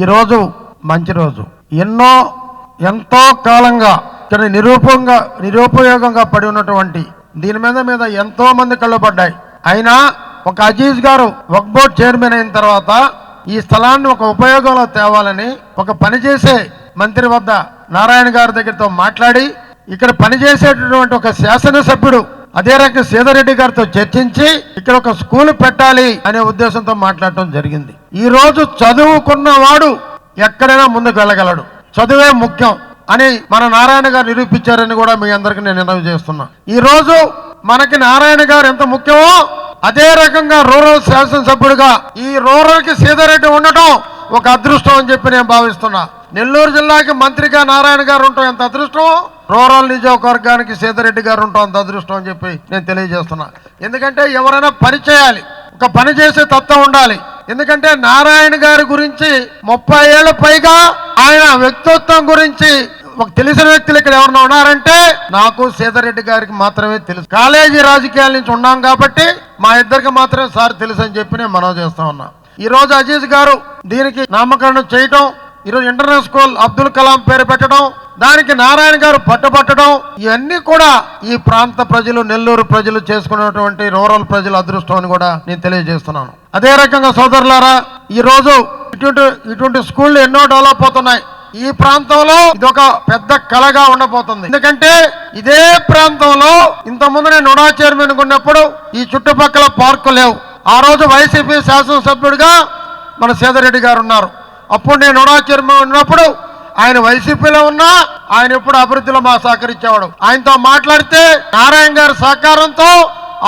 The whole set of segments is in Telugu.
ఈరోజు మంచి రోజు. ఎన్నో ఎంతో కాలంగా ఇక్కడ నిరూపంగా నిరుపయోగంగా పడి ఉన్నటువంటి దీని మీద మీద ఎంతో మంది కళ్ళు పడ్డాయి. అయినా ఒక అజీజ్ గారు వక్ బోర్డ్ చైర్మన్ అయిన తర్వాత ఈ స్థలాన్ని ఒక ఉపయోగంలో తేవాలని ఒక పనిచేసే మంత్రి వద్ద నారాయణ గారి దగ్గరతో మాట్లాడి ఇక్కడ పనిచేసేటటువంటి ఒక శాసనసభ్యుడు అదే రకంగా సీతారెడ్డి గారితో చర్చించి ఇక్కడ ఒక స్కూల్ పెట్టాలి అనే ఉద్దేశంతో మాట్లాడటం జరిగింది. ఈ రోజు చదువుకున్న వాడు ఎక్కడైనా ముందుకు వెళ్ళగలడు. చదువే ముఖ్యం అని మన నారాయణ గారు నిరూపించారని కూడా మీ అందరికి నేను నిర్ణయం చేస్తున్నా. ఈ రోజు మనకి నారాయణ గారు ఎంత ముఖ్యమో అదే రకంగా రూరల్ శాసనసభ్యుడిగా ఈ రూరల్కి సీతారెడ్డి ఉండటం ఒక అదృష్టం అని చెప్పి నేను భావిస్తున్నా. నెల్లూరు జిల్లాకి మంత్రిగా నారాయణ గారు ఉండటం ఎంత అదృష్టం రూరల్ నియోజకవర్గానికి సీతారెడ్డి గారు ఉండటం అదృష్టం అని చెప్పి నేను తెలియజేస్తున్నా. ఎందుకంటే ఎవరైనా పని చేయాలి ఒక పని చేసే తత్వం ఉండాలి. ఎందుకంటే నారాయణ గారి గురించి ముప్పై ఏళ్ళ పైగా ఆయన వ్యక్తిత్వం గురించి ఒక తెలిసిన వ్యక్తులు ఇక్కడ ఎవరన్నా ఉన్నారంటే నాకు సీతారెడ్డి గారికి మాత్రమే తెలుసు. కాలేజీ రాజకీయాల నుంచి ఉన్నాం కాబట్టి మా ఇద్దరికి మాత్రమే సార్ తెలుసు అని చెప్పి నేను మనవి చేస్తా ఉన్నా. ఈ రోజు అజీజ్ గారు దీనికి నామకరణం చేయటం ఈరోజు ఇంటర్నల్ స్కూల్ అబ్దుల్ కలాం పేరు పెట్టడం దానికి నారాయణ గారు పట్టుబట్టడం ఇవన్నీ కూడా ఈ ప్రాంత ప్రజలు నెల్లూరు ప్రజలు చేసుకున్నటువంటి రూరల్ ప్రజల అదృష్టం అని కూడా నేను తెలియజేస్తున్నాను. అదే రకంగా సోదరులారా ఈ రోజు ఇటువంటి ఇటువంటి స్కూళ్ళు ఎన్నో డెవలప్ అవుతున్నాయి. ఈ ప్రాంతంలో ఇది ఒక పెద్ద కళగా ఉండబోతుంది. ఎందుకంటే ఇదే ప్రాంతంలో ఇంత ముందు నేను నుడా చైర్మన్ ఉన్నప్పుడు ఈ చుట్టుపక్కల పార్కు లేవు. ఆ రోజు వైసీపీ శాసనసభ్యుడిగా మన సేదరెడ్డి గారు ఉన్నారు. అప్పుడు నేను నుడా చైర్మన్ ఉన్నప్పుడు ఆయన వైసీపీలో ఉన్నా ఆయన ఎప్పుడు అభివృద్ధిలో మా సహకరించేవాడు. ఆయనతో మాట్లాడితే నారాయణ గారి సహకారంతో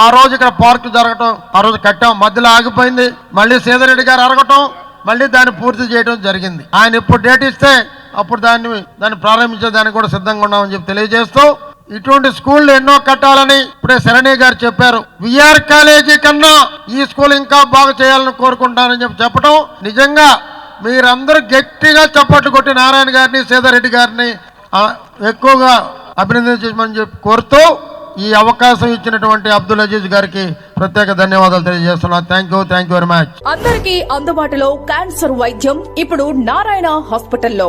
ఆ రోజు ఇక్కడ పార్క్ జరగటం ఆ రోజు కట్టాం. మధ్యలో ఆగిపోయింది. మళ్ళీ సేదరెడ్డి గారు అరగటం మళ్ళీ దాన్ని పూర్తి చేయడం జరిగింది. ఆయన ఇప్పుడు డేట్ ఇస్తే అప్పుడు దాన్ని దాన్ని ప్రారంభించేదానికి కూడా సిద్ధంగా ఉన్నామని చెప్పి తెలియజేస్తూ ఇటువంటి స్కూళ్ళు ఎన్నో కట్టాలని ఇప్పుడే శరణి గారు చెప్పారు. విఆర్ కాలేజీ కన్నా ఈ స్కూల్ ఇంకా బాగా చేయాలని కోరుకుంటానని చెప్పి చెప్పడం నిజంగా మీరందరూ గట్టిగా చప్పట్లు కొట్టి నారాయణ గారిని సీతారెడ్డి గారిని ఎక్కువగా అభినందించమని చెప్పి కోరుతూ ఈ అవకాశం ఇచ్చినటువంటి అబ్దుల్ అజీజ్ గారికి ప్రత్యేక ధన్యవాదాలు తెలియజేస్తున్నా. Thank you thank you very much అందరికీ అందుబాటులో క్యాన్సర్ వైద్యం ఇప్పుడు నారాయణ హాస్పిటల్లో.